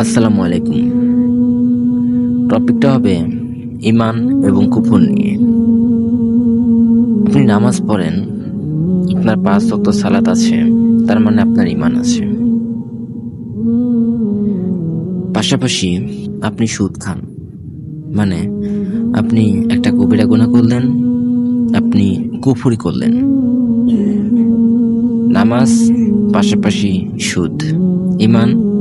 আসসালামু আলাইকুম। টপিকটা হবে ইমান এবং কুফর নিয়ে। আপনি নামাজ পড়েন, আপনার পাঁচ ওয়াক্ত সালাত আছে, তার মানে আপনার ইমান আছে। পাশাপাশি আপনি সুদ খান মানে আপনি একটা কবিরা গুণা করলেন, আপনি কুফুরি করলেন। নামাজ, পাশাপাশি সুদ ইমান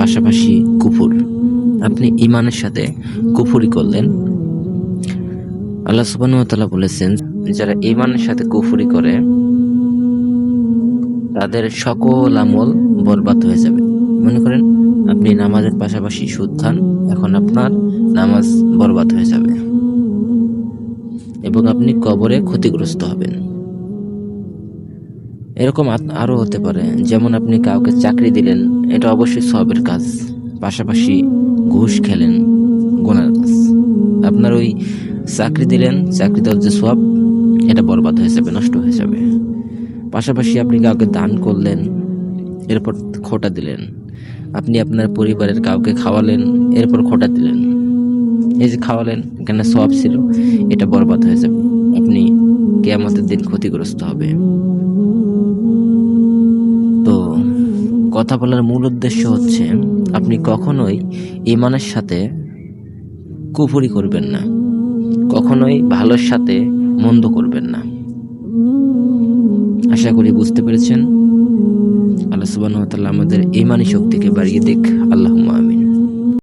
পাশাপাশি কুফুর। আপনি ইমানের সাথে কুফুরি করলেন। আল্লাহ সুবাহ বলেছেন, যারা ইমানের সাথে কুফুরি করে, তাদের সকল আমল বরবাদ হয়ে যাবে। মনে করেন, আপনি নামাজের পাশাপাশি সুদ খান, এখন আপনার নামাজ বরবাদ হয়ে যাবে। এবং আপনি কবরে ক্ষতিগ্রস্ত হবেন। এরকম আরও হতে পারে। যেমন আপনি কাউকে চাকরি দিলেন, এটা অবশ্যই সবের কাজ। পাশাপাশি ঘুষ খেলেন, গোনার কাজ। আপনার ওই চাকরি দিলেন, চাকরি দেওয়ার যে সব, এটা বরবাদ হয়ে যাবে, নষ্ট হয়ে যাবে। পাশাপাশি আপনি কাউকে দান করলেন, এরপর খোটা দিলেন। আপনি আপনার পরিবারের কাউকে খাওয়ালেন, এরপর খোটা দিলেন। এই যে খাওয়ালেন, এখানে সব ছিল, এটা বরবাদ হয়ে যাবে। আপনি কেয়ামতের দিন ক্ষতিগ্রস্ত হবে। কথা বলার মূল উদ্দেশ্য হচ্ছে, আপনি কখনোই ইমানের সাথে কুফুরি করবেন না। কখনোই ভালোর সাথে মন্দ করবেন না। আশা করি বুঝতে পেরেছেন। আল্লাহ সুবাহ আমাদের ইমানি শক্তিকে বাড়িয়ে দিক। আল্লাহ